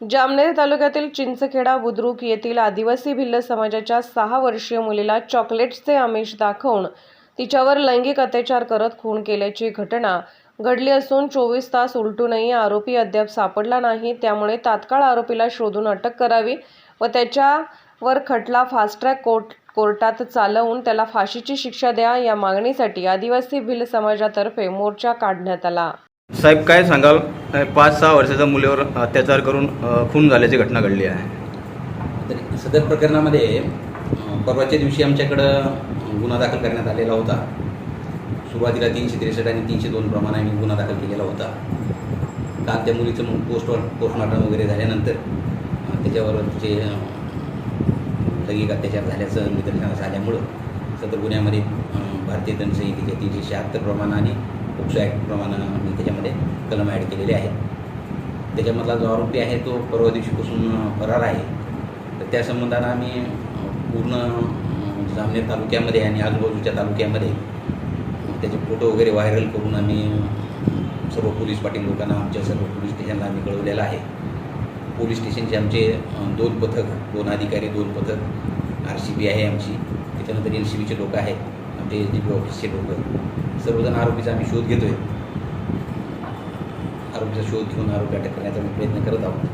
जामनेर तालुक्यातील चिंचखेडा बुद्रुक येथील आदिवासी भिल्ल समाजाच्या सहा वर्षीय मुलीला चॉकलेट्सचे आमिष दाखवून तिच्यावर लैंगिक अत्याचार करत खून केल्याची घटना घडली असून चोवीस तास उलटूनही आरोपी अद्याप सापडला नाही. त्यामुळे तात्काळ आरोपीला शोधून अटक करावी व त्याच्यावर खटला फास्ट ट्रॅक कोर्ट कोर्टात चालवून त्याला फाशीची शिक्षा द्या या मागणीसाठी आदिवासी भिल्ल समाजातर्फे मोर्चा काढण्यात आला. साहेब काय सांगाल? पाच सहा वर्षाच्या मुलीवर अत्याचार करून खून झाल्याची घटना घडली आहे. तर सदर प्रकरणामध्ये परवाच्या दिवशी आमच्याकडं गुन्हा दाखल करण्यात आलेला होता. सुरुवातीला तीनशे त्रेसष्ट आणि तीनशे दोन प्रमाणे आम्ही गुन्हा दाखल केलेला होता. काल त्या मुलीचं मग पोस्ट पोस्टमॉर्टम वगैरे झाल्यानंतर त्याच्यावर तिचे लैंगिक अत्याचार झाल्याचं निदर्शनास आल्यामुळं सदर गुन्ह्यामध्ये भारतीय दंडसंहितेच्या तीनशे शहात्तर प्रमाण आणि पोक्सो ॲक्टप्रमाणे आम्ही त्याच्यामध्ये कलम ॲड केलेले आहेत. त्याच्यामधला जो आरोपी आहे तो परवा दिवशीपासून फरार आहे. तर त्या संबंधानं आम्ही पूर्ण जामनेर तालुक्यामध्ये आणि आजूबाजूच्या तालुक्यामध्ये त्याचे फोटो वगैरे व्हायरल करून आम्ही सर्व पोलीस पाटील लोकांना आमच्या सर्व पोलीस स्टेशनला आम्ही कळवलेलं आहे. पोलीस स्टेशनचे आमचे दोन पथक दोन अधिकारी दोन पथक आर सी बी आहे आमची. त्याच्यानंतर एन सी बीचे लोक आहेत. आमचे एस डी पी ऑफिसचे लोक. सर्वजण आरोपीचा आम्ही शोध घेतोय. आरोपीचा शोध घेऊन आरोपी अटक करण्याचा आम्ही प्रयत्न करत आहोत.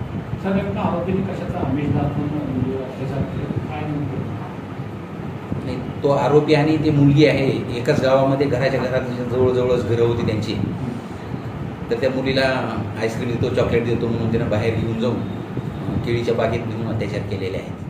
सर नेमकं आरोपीने कशाचा आमिष नाही तो आरोपी आणि ती मुलगी आहे एकाच गावामध्ये घराच्या घरात जवळजवळच घरं होती त्यांची. तर त्या मुलीला आईस्क्रीम देतो चॉकलेट देतो म्हणून त्यानं बाहेर घेऊन जाऊन केळीच्या बागेत नेऊन अत्याचार केलेले आहेत.